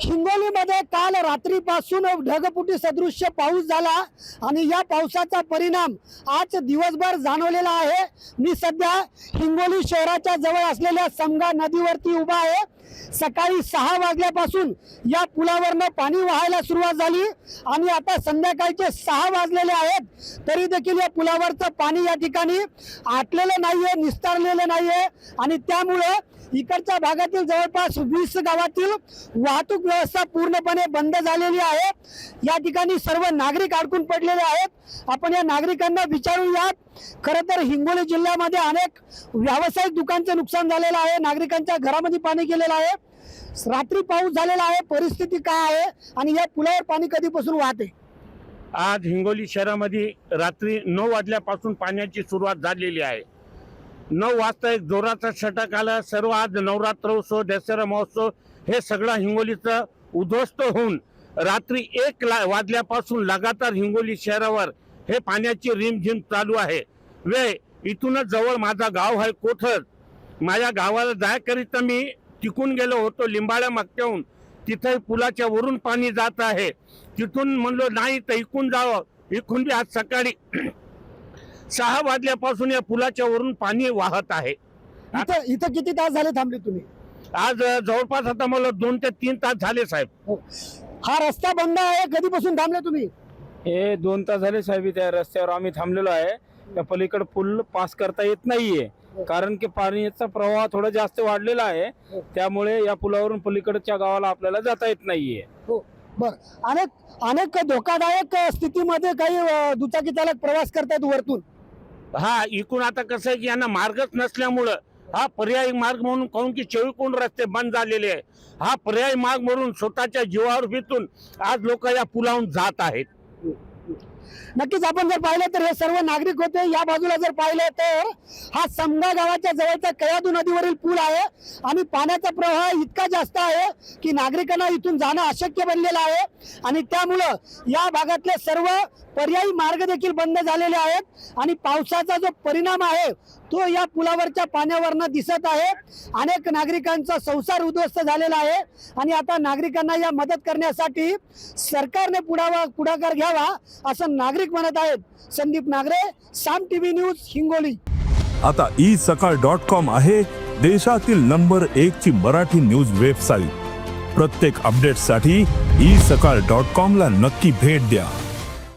हिंगोलीमध्ये काल रात्रीपासून ढगपुटी सदृश्य पाऊस झाला आणि या पावसाचा परिणाम आज दिवसभर जाणवलेला आहे. मी सध्या हिंगोली शहराच्या जवळ असलेल्या समगा नदीवरती उभा आहे. सकाळी सहा वाजल्यापासून या पुलावरनं पाणी वाहायला सुरुवात झाली आणि आता संध्याकाळचे सहा वाजलेले आहेत. तरी देखील या पुलावरचं पाणी या ठिकाणी आटलेलं नाहीये निस्तारलेलं नाहीये आणि त्यामुळं इकडच्या भागातील जवळपास वीस गावातील वाहतूक व्यवस्था पूर्णपणे बंद झालेली आहे. या ठिकाणी सर्व नागरिक अडकून पडलेले आहेत. आपण या नागरिकांना विचारूयात. खरं तर हिंगोली जिल्ह्यामध्ये अनेक व्यावसायिक दुकानचं नुकसान झालेलं आहे. नागरिकांच्या घरामध्ये पाणी गेलेलं आहे. रात्री पाऊस झालेला आहे. परिस्थिती काय आहे? आणि या पुलावर पाणी कधीपासून वाहते? आज हिंगोली शहरामध्ये रात्री नऊ वाजल्यापासून पाण्याची सुरुवात झालेली आहे. नऊ वाजता एक जोराचा षटक आला. सर्व आज नवरात्र उत्सव दसरा महोत्सव हे सगळं हिंगोलीचं उद्ध्वस्त होऊन रात्री एक ला वाजल्यापासून लगातार हिंगोली शहरावर हे पाण्याची रिमझिम चालू आहे. वे इथूनच जवळ माझा गाव आहे कोठर माझ्या गावाला जायकरिता मी टिकून गेलो होतो लिंबाळ्या मागच्याहून तिथे पुलाच्या वरून पाणी जात आहे. तिथून म्हणलो नाही तर इकून जावं. इकून बी आज सकाळी सहा वाजल्यापासून या पुलाच्या वरून पाणी वाहत आहे. इथं इथं किती तास झाले थांबले तुम्ही? आज जवळपास आता मला दोन ते तीन तास झाले साहेब. हा. रस्ता बंद आहे कधीपासून थांबले तुम्ही? हे दोन तास झाले साहेब त्या रस्त्यावर आम्ही थांबलेलो आहे. त्या पलीकडे पूल पास करता येत नाहीये. कारण की पाण्याचा प्रवाह थोडा जास्त वाढलेला आहे. त्यामुळे या पुलावरून पलीकडच्या गावाला आपल्याला जाता येत नाहीये. बर. अनेक अनेक धोकादायक स्थितीमध्ये काही दुचाकी चालक प्रवास करतात वरतून. हा इकून आता कसं आहे की यांना मार्गच नसल्यामुळं हा पर्यायी मार्ग म्हणून काहून की चेळकोण रस्ते बंद झालेले आहे हा पर्यायी मार्ग म्हणून स्वतःच्या जीवावर बितून आज लोक या पुलावून जात आहेत. नक्कीच आपण जर पाहिलं तर हे सर्व नागरिक होते या बाजूला जर पाहिलं तर हा समगा गावाच्या जवळचा कयादू नदीवरील पूल आहे आणि पाण्याचा प्रवाह इतका जास्त आहे की नागरिकांना इथून जाणं अशक्य बनलेलं आहे. आणि त्यामुळं या भागातले सर्व पर्यायी मार्ग देखील बंद झालेले आहेत आणि पावसाचा जो परिणाम आहे तो या पुलावरच्या पाण्यावरनं दिसत आहे. अनेक नागरिकांचा संसार उद्ध्वस्त झालेला आहे आणि आता नागरिकांना या मदत करण्यासाठी सरकारने पुढावा पुढाकार घ्यावा असं नागरिक म्हणत आहेत. Sandeep Nagare Saam TV news Hingoli. आता ई सकाळ डॉट कॉम आहे देशातील नंबर एक ची मराठी न्यूज वेबसाईट. प्रत्येक अपडेटसाठी ई सकाळ डॉट कॉम ला नक्की भेट द्या.